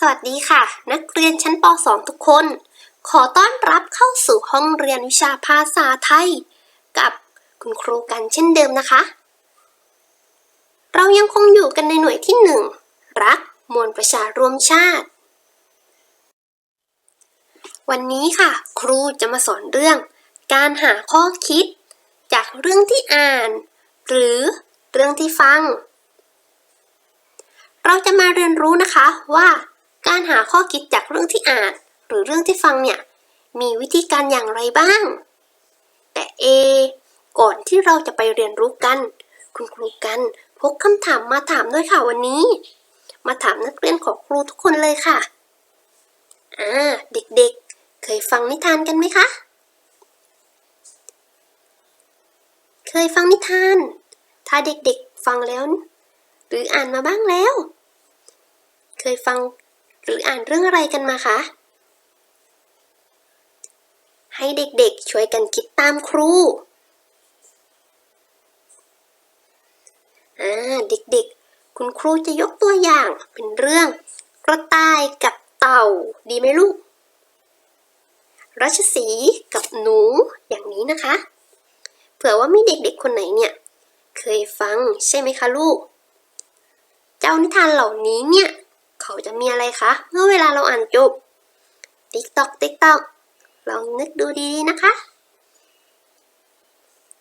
สวัสดีค่ะ นักเรียนชั้นป .2 ทุกคน ขอต้อนรับเข้าสู่ห้องเรียนวิชาภาษาไทย กับคุณครูกันเช่นเดิมนะคะ เรายังคงอยู่กันในหน่วยที่หนึ่งรักมวลประชารวมชาติ วันนี้ค่ะ ครูจะมาสอนเรื่อง การหาข้อคิด จากเรื่องที่อ่าน หรือเรื่องที่ฟังเราจะมาเรียนรู้นะคะว่า การหาข้อคิดจากเรื่องที่อ่าน หรือเรื่องที่ฟังเนี่ย มีวิธีการอย่างไรบ้าง แต่เอ ก่อนที่เราจะไปเรียนรู้กัน คุณครูกันพกคำถามมาถามด้วยค่ะวันนี้ มาถามนักเรียนของครูทุกคนเลยค่ะอ่าเด็กๆ เคยฟังนิทานกันไหมคะ เคยฟังนิทาน ถ้าเด็กๆฟังแล้ว หรืออ่านมาบ้างแล้ว เคยฟัง หรืออ่านเรื่องอะไรกันมาคะ ให้เด็กๆช่วยกันคิดตามครูอ่าเด็กๆ คุณครูจะยกตัวอย่างเป็นเรื่องกระต่ายกับเต่าดีไหมลูกราชสีกับหนูอย่างนี้นะคะ เผื่อว่ามีเด็กๆคนไหนเนี่ย เคยฟังใช่ไหมคะลูก เจ้านิทานเหล่านี้เนี่ย เขาจะมีอะไรคะ เมื่อเวลาเราอ่านจบ ติ๊กตอกติ๊กตอกลองนึกดูดีๆนะคะ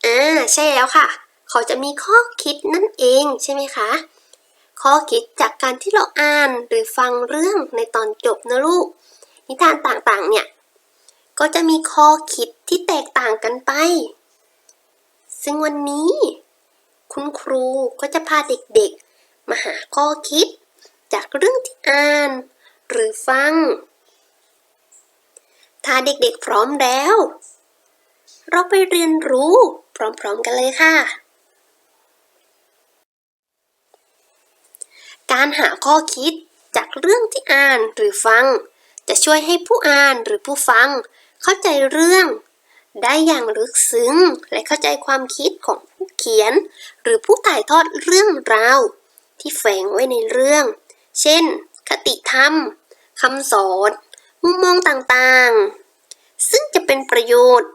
อ่า ใช่แล้วค่ะ เขาจะมีข้อคิดนั่นเองใช่ไหมคะ ข้อคิดจากการที่เราอ่านหรือฟังเรื่องในตอนจบนะลูก นิทานต่างๆ เนี่ย ก็จะมีข้อคิดที่แตกต่างกันไป ซึ่งวันนี้ คุณครูก็จะพาเด็กๆ มาหาข้อคิด จากเรื่องที่อ่าน หรือฟัง ถ้าเด็กๆพร้อมแล้ว เราไปเรียนรู้พร้อมๆกันเลยค่ะ การหาข้อคิดจากเรื่องที่อ่านหรือฟัง จะช่วยให้ผู้อ่านหรือผู้ฟัง เข้าใจเรื่อง ได้อย่างลึกซึ้งและเข้าใจความคิดของผู้เขียน หรือผู้ถ่ายทอดเรื่องราวที่แฝงไว้ในเรื่อง เช่น คติธรรมคำสอน มุมมองต่างๆ ซึ่งจะเป็นประโยชน์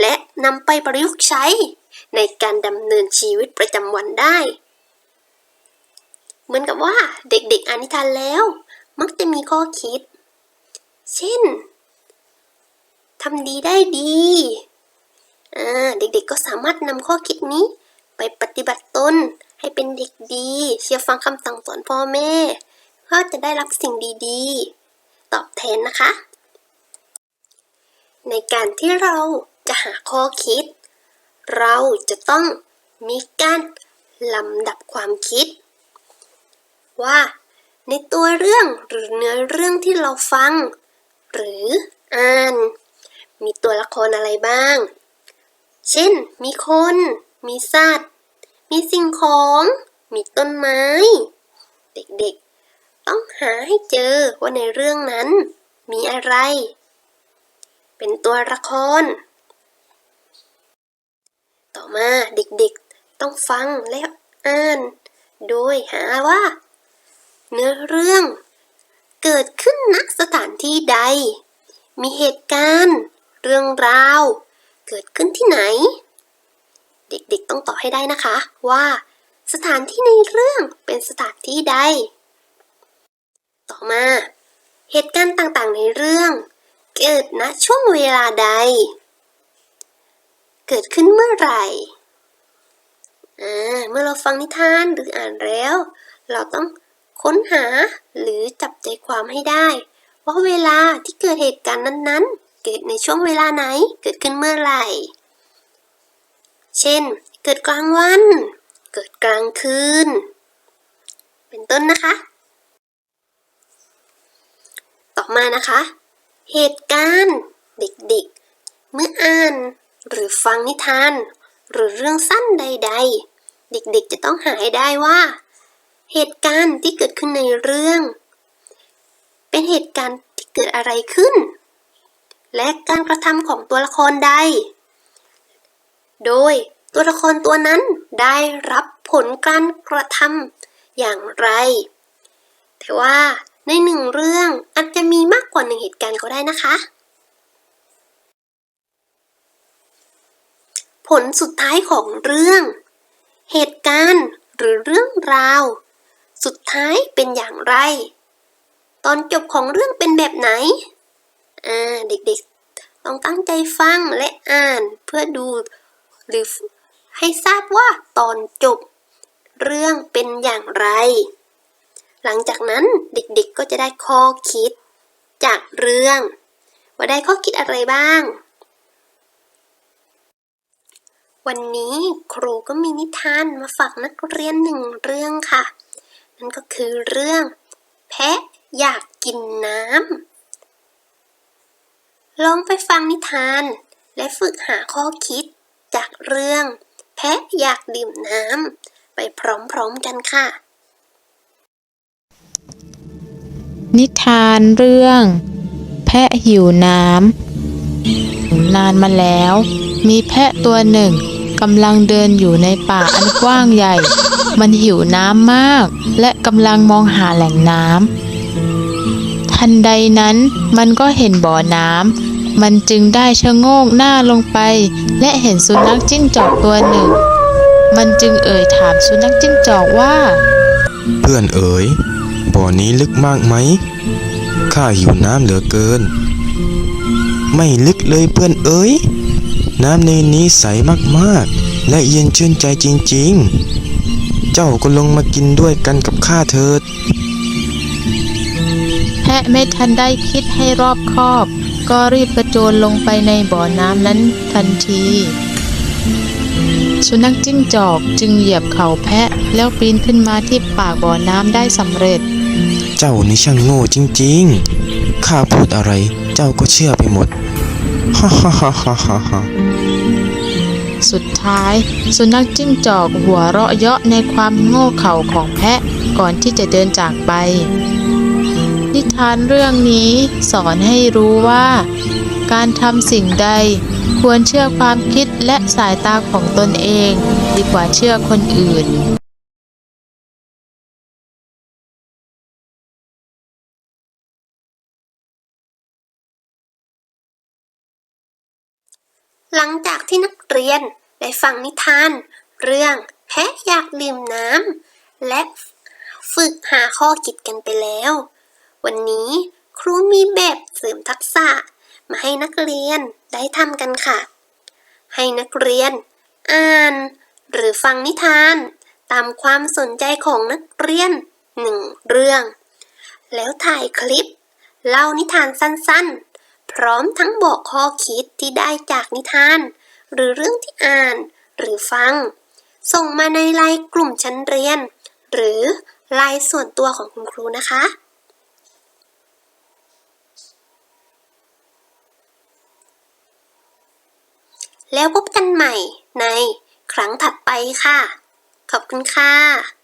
และนำไปประยุกต์ใช้ในการดำเนินชีวิตประจำวันได้ เหมือนกับว่าเด็กๆอ่านนิทานแล้ว มักจะมีข้อคิด เช่นทำดีได้ดีเด็กๆก็สามารถนำข้อคิดนี้ ไปปฏิบัติตนให้เป็นเด็กดี เชื่อฟังคำสั่งสอนพ่อแม่ เพื่อจะได้รับสิ่งดีๆ ตอบแทนนะคะ ในการที่เราจะหาข้อคิด เราจะต้องมีการลำดับความคิด ว่าในตัวเรื่องหรือเนื้อเรื่องที่เราฟัง หรืออ่าน มีตัวละครอะไรบ้าง เช่น มีคน มีสัตว์ มีสิ่งของ มีต้นไม้ เด็กๆ ต้องหาให้เจอว่าในเรื่องนั้น มีอะไร เป็นตัวละคร ต่อมาเด็กๆต้องฟังและอ่าน โดยหาว่า เนื้อเรื่อง เกิดขึ้นณสถานที่ใด มีเหตุการณ์ เรื่องราว เกิดขึ้นที่ไหน เด็กๆต้องตอบให้ได้นะคะว่าสถานที่ในเรื่องเป็นสถานที่ใด อมา เหตุการณ์ต่างๆในเรื่อง เกิดณช่วงเวลาใด เกิดขึ้นเมื่อไหร่เมื่อเราฟังนิทานหรืออ่านแล้ว เราต้องค้นหาหรือจับใจความให้ได้ ว่าเวลาที่เกิดเหตุการณ์นั้นๆ เกิดในช่วงเวลาไหนเกิดขึ้นเมื่อไหร่ เช่น เกิดกลางวัน เกิดกลางคืน เป็นต้นนะคะ ต่อมานะคะ เหตุการณ์เด็กๆ เมื่ออ่าน หรือฟังนิทาน หรือเรื่องสั้นใด ๆ เด็กๆจะต้องหาให้ได้ว่า เหตุการณ์ที่เกิดขึ้นในเรื่อง เป็นเหตุการณ์ที่เกิดอะไรขึ้น และการกระทำของตัวละครใด โดยตัวละครตัวนั้นได้รับผลการกระทำอย่างไร แต่ว่า ในหนึ่งเรื่องอาจจะมีมากกว่าหนึ่งเหตุการณ์ก็ได้นะคะ ผลสุดท้ายของเรื่อง เหตุการณ์หรือเรื่องราว สุดท้ายเป็นอย่างไร ตอนจบของเรื่องเป็นแบบไหน อ่า เด็กๆต้องตั้งใจฟังและอ่านเพื่อดูหรือให้ทราบว่าตอนจบ เรื่องเป็นอย่างไร หลังจากนั้นเด็กๆก็จะได้ข้อคิด จากเรื่อง ว่าได้ข้อคิดอะไรบ้าง วันนี้ครูก็มีนิทานมาฝากนักเรียนหนึ่งเรื่องค่ะ นั่นก็คือเรื่อง แพะอยากกินน้ำลองไปฟังนิทาน และฝึกหาข้อคิดจากเรื่อง แพะอยากดื่มน้ำไปพร้อมๆกันค่ะ นิทานเรื่อง แพะหิวน้ำนานมาแล้ว มีแพะตัวหนึ่งกำลังเดินอยู่ในป่าอันกว้างใหญ่ มันหิวน้ำมาก และกำลังมองหาแหล่งน้ำทันใดนั้นมันก็เห็นบ่อน้ำมันจึงได้ชะโงกหน้าลงไป และเห็นสุนัขจิ้งจอกตัวหนึ่ง มันจึงเอ่ยถามสุนัขจิ้งจอกว่า เพื่อนเอ๋ย บ่อนี้ลึกมากไหม ข้าหิวน้ำเหลือเกิน ไม่ลึกเลยเพื่อนเอ๋ย น้ำในนี้ใสมากๆ และเย็นชื่นใจจริงๆ เจ้าก็ลงมากินด้วยกันกับข้าเถิด แพะไม่ทันได้คิดให้รอบคอบ ก็รีบกระโจนลงไปในบ่อน้ำนั้นทันที สุนัขจิ้งจอกจึงเหยียบเข่าแพะแล้วปีนขึ้นมาที่ปากบ่อน้ำได้สำเร็จ เจ้านี่ช่างโง่จริงๆ ข้าพูดอะไรเจ้าก็เชื่อไปหมด ฮ่าฮ่าฮ่าฮ่าฮ่าฮ่าสุดท้าย สุนัขจิ้งจอกหัวเราะเยาะในความโง่เขลาของแพะก่อนที่จะเดินจากไป นิทานเรื่องนี้สอนให้รู้ว่า การทำสิ่งใดควรเชื่อความคิดและสายตาของตนเอง ดีกว่าเชื่อคนอื่น หลังจากที่นักเรียนได้ฟังนิทาน เรื่องแพะอยากดื่มน้ำและฝึกหาข้อคิดกันไปแล้ว วันนี้ครูมีแบบเสริมทักษะ มาให้นักเรียนได้ทำกันค่ะ ให้นักเรียน อ่าน หรือฟังนิทาน ตามความสนใจของนักเรียนหนึ่งเรื่อง แล้วถ่ายคลิป เล่านิทานสั้นๆ พร้อมทั้งบอกข้อคิดที่ได้จากนิทาน หรือเรื่องที่อ่าน หรือฟัง ส่งมาในไลน์กลุ่มชั้นเรียน หรือไลน์ส่วนตัวของคุณครูนะคะแล้วพบกันใหม่ในครั้งถัดไปค่ะ ขอบคุณค่ะ